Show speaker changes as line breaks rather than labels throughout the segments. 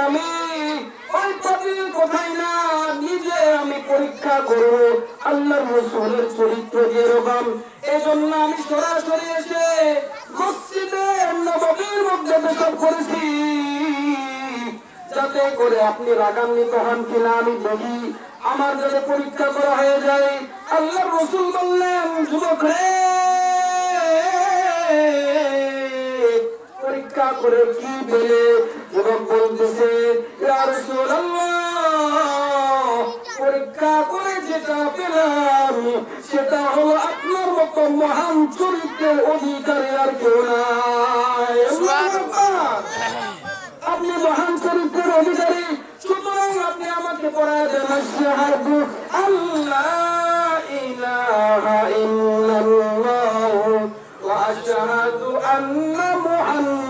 আমি ওই না নিজে আমি পরীক্ষা আল্লাহর রসুলের চরিত্র যেরকম এজন্য আমি সরাসরি এসে মধ্যে করেছি যাতে করে আপনি রাগান্বিত হন কিনা আমি দেখি আমার যাতে পরীক্ষা করা হয়ে যায় আল্লাহ রসুল বললেন যুবক রে পরীক্ষা করে কি পেলে যুবক বলতেছে, "ইয়া পরীক্ষা করে যেটা পেলাম, সেটা হলো আপনার মতো মহান চরিত্রের অধিকারী আর কেউ নাই। আপনি মহান চরিত্রের অধিকারী, সুতরাং আপনি আমাকে পড়ায় দেন আল্লাহ মুহাম্মাদান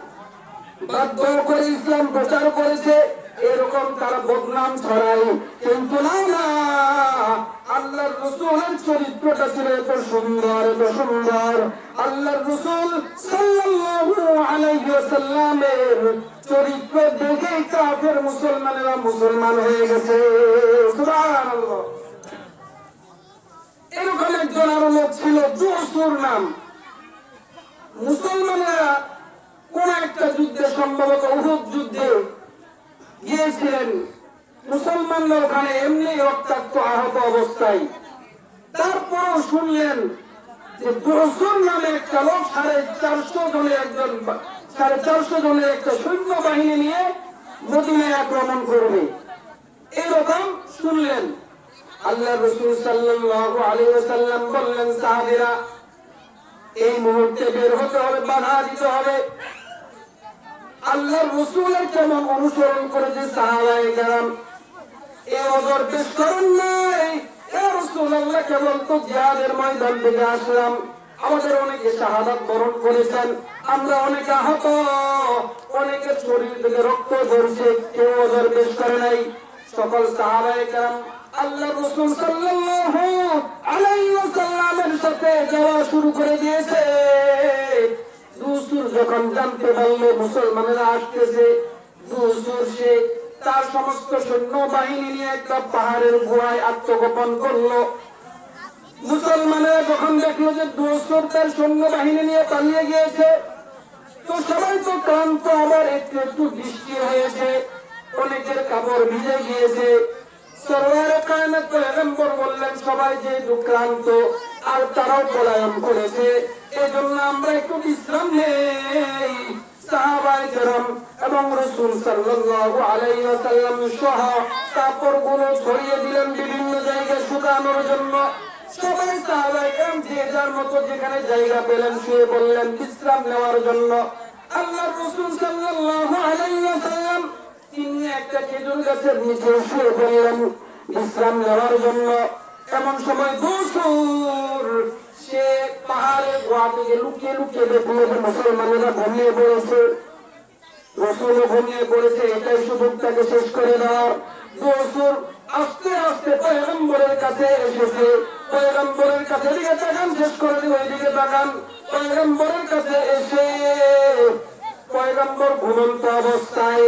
বাধ্য করে ইসলাম প্রচার করেছে, এরকম তারা বদনাম ছড়ায় কিন্তু আল্লাহর রসুলের চরিত্রটা ছিল এত সুন্দর এত সুন্দর। আল্লাহর রসুল সাল্লাল্লাহু চরিত্র দেখে কাফের মুসলমানেরা মুসলমান হয়ে গেছে। এরকম একজন আরও লোক ছিল, জোসুর নাম। মুসলমানেরা সম্ভবত উহুদ যুদ্ধে গিয়েছিলেন। মুসলমানরা ওখানে এমনি রক্তাক্ত আহত অবস্থায়। তারপরও শুনলেন যে নামে একটা লোক সাড়ে চারশো জনের একজন সাড়ে চারশো জনের একটা সৈন্য বাহিনী নিয়ে মদিনায় আক্রমণ করবে। এরকম শুনলেন। আল্লাহ রসুল ওয়াসাল্লাম বললেন, সাহাবীরা, এই মুহূর্তে বের হতে হবে, বাধা দিতে হবে। আল্লাহ রসুলের কেমন অনুসরণ করেছে সাহাবাই কেরাম এ পেশ করেন নাই। আল্লাহ অনেকে অনেকে রক্ত কেউ পেশ করে নাই। সকল রসুল সাথে যাওয়া শুরু করে দিয়েছে। যখন জানতে পারল মুসলমানেরা আসতেছে দুসুর সে তার সমস্ত সৈন্য বাহিনী নিয়ে একটা পাহাড়ের গুহায় আত্মগোপন করল। মুসলমানেরা যখন দেখল যে দুসুর তার সৈন্য বাহিনী নিয়ে পালিয়ে গিয়েছে, তো সবাই তো ক্লান্ত, আবার একটু একটু বৃষ্টি হয়েছে। অনেকের কাপড় ভিজে গিয়েছে। সবাই যে ক্লান্ত আর তারাও পলায়ন করেছে। এই জন্য আমরা একটু বিশ্রাম নেই। এবং কাপড়গুলো ছড়িয়ে দিলেন বিভিন্ন জায়গায় শুকানোর জন্য। যার মতো যেখানে জায়গা পেলেন শুয়ে নেওয়ার জন্য। আল্লাহ তিনি একটা খেজুর গাছের নিচে শুয়ে পড়লেন বিশ্রাম নেওয়ার জন্য। এমন সময় দোসর সে পাহাড়ের গোয়া থেকে লুকিয়ে লুকিয়ে দেখল যে মুসলমানেরা ঘুমিয়ে পড়েছে। রসুলও ঘুমিয়ে পড়েছে, এটাই সুযোগ তাকে শেষ করে দেওয়ার দোসর আস্তে আস্তে পয়গম্বরের কাছে এসেছে। পয়গম্বরের কাছে দিকে তাকান, শেষ করে দিয়ে ওইদিকে তাকান। পয়গম্বরের কাছে এসে পয়গম্বর ঘুমন্ত অবস্থায়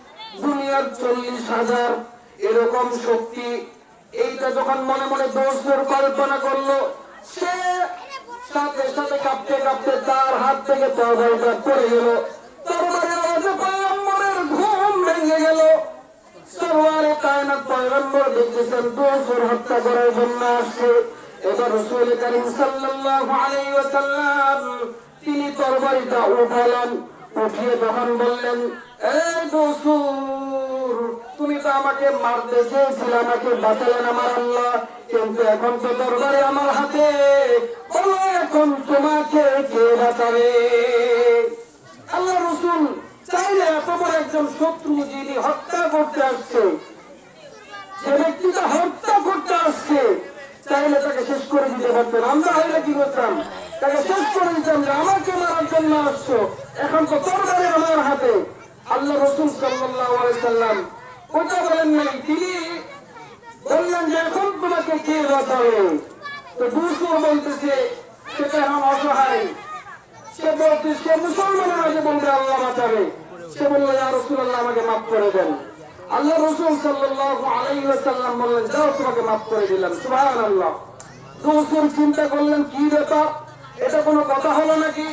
দুনিয়ার চল্লিশ হাজার এরকম শক্তি, এইটা যখন মনে মনে দোষের কল্পনা করল, সে সাথে সাথে কাঁপতে কাঁপতে তার হাত থেকে তরবারিটা পড়ে গেল। পয়গম্বরের ঘুম ভেঙে গেল। দেখতেছেন, দোষর হত্যা করার জন্য আসছে। এবার রসুল করিম সাল্লাল্লাহু আলাইহি ওয়াসাল্লাম তিনি তরবারিটা উঠালেন, উঠিয়ে তখন বললেন তুমি তো আমাকে মারতে চেয়েছিলে, আমাকে বাঁচালেন আমার আল্লাহ। কিন্তু এখন তো তরবারি আমার হাতে এখন তোমাকে কে বাঁচাবে? আল্লাহ রসুল চাইলে এত বড় একজন শত্রু যিনি হত্যা করতে আসছে, যে ব্যক্তিটা হত্যা করতে আসছে, চাইলে তাকে শেষ করে দিতে পারতেন। আমরা হইলে কি করতাম? তাকে শেষ করে দিতাম যে, আমাকে মারার জন্য আসছো, এখন তো তরবারি আমার হাতে। আল্লাহ রসুল সাল্লাম ওটা বলেন নাই, তিনি বললেন যে, এখন তোমাকে কে বাঁচাবে তো দুসুর বলতেছে, সেটা এখন অসহায়। সে বলতে, সে মুসলমানের আগে বলবে আল্লাহ বাঁচাবে। সে বলল, ইয়া রাসূলুল্লাহ, আমাকে মাফ করে দেন। আল্লাহ রসুল সাল্লাল্লাহু আলাইহি ওয়াসাল্লাম বললেন, যাও, তোমাকে মাফ করে দিলাম। সুবহানাল্লাহ। দুসুর চিন্তা করলেন, কি ব্যাপার? এটা কোনো কথা হলো নাকি?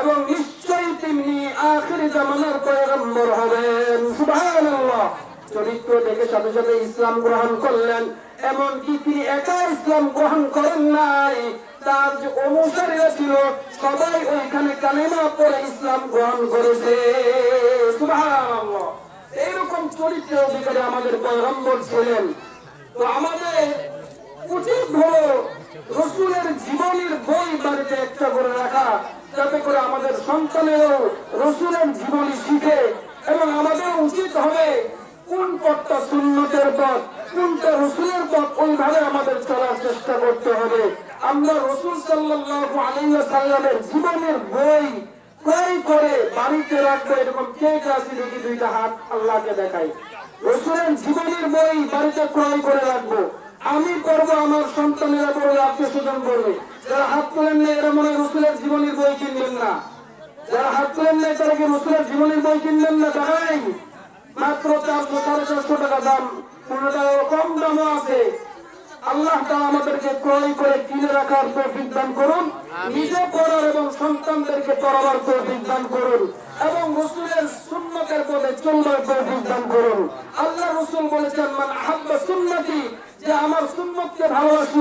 এবং নিশ্চয়ই তিনি আখেরি জামানার পয়গম্বর চরিত্র দেখে সাথে সাথে ইসলাম গ্রহণ করলেন, এমনকি তিনি একা ইসলাম গ্রহণ করেন নাই। তার যে অনুসারীরা ছিল, সবাই ওইখানে কালেমা পরে ইসলাম গ্রহণ করেছে। এইরকম চরিত্রের অধিকারী আমাদের পয়গম্বর ছিলেন। তো আমাদের উচিত হলো রসুলের জীবনের বই বাড়িতে একটা করে রাখা, যাতে করে আমাদের সন্তানেরও রসুলের জীবনী শিখে এবং আমাদের উচিত হবে কোন পথটা সুন্নতের পথ, কোনটা রসুলের পথ, ওইভাবে আমাদের চলার চেষ্টা করতে হবে। আমরা রসুল সাল্লাল্লাহু আলাইহি সাল্লামের জীবনের বই ক্রয় করে বাড়িতে রাখব এরকম কে কে আছে দেখি দুইটা হাত আল্লাহকে দেখাই। রসুলের জীবনের বই বাড়িতে ক্রয় করে রাখব। আমি করব, আমার সন্তানেরা করবে আত্মীয় স্বজন করবে। যারা হাত তোলেন না, এরা মনে রসুলের জীবনের বই কিনবেন না। যারা হাত তোলেন না তারা কি রসুলের জীবনের বই কিনবেন না? দেখাই। মাত্র চারশো, সাড়ে চারশো টাকা দাম। কোনটা কম দামও আছে। আল্লাহ তাআলা আমাদেরকে ক্রয় করে কিনে রাখার তৌফিক দান করুন। নিজে পড়ার এবং সন্তানদেরকে পড়াবার তৌফিক দান করুন। এবং রসুলের সুন্নতের পথে চলবার তৌফিক দান করুন। আল্লাহ রসুল বলেছেন মান আহাব্বা সুন্নতি যে আমার সুন্নতকে ভালোবাসলো।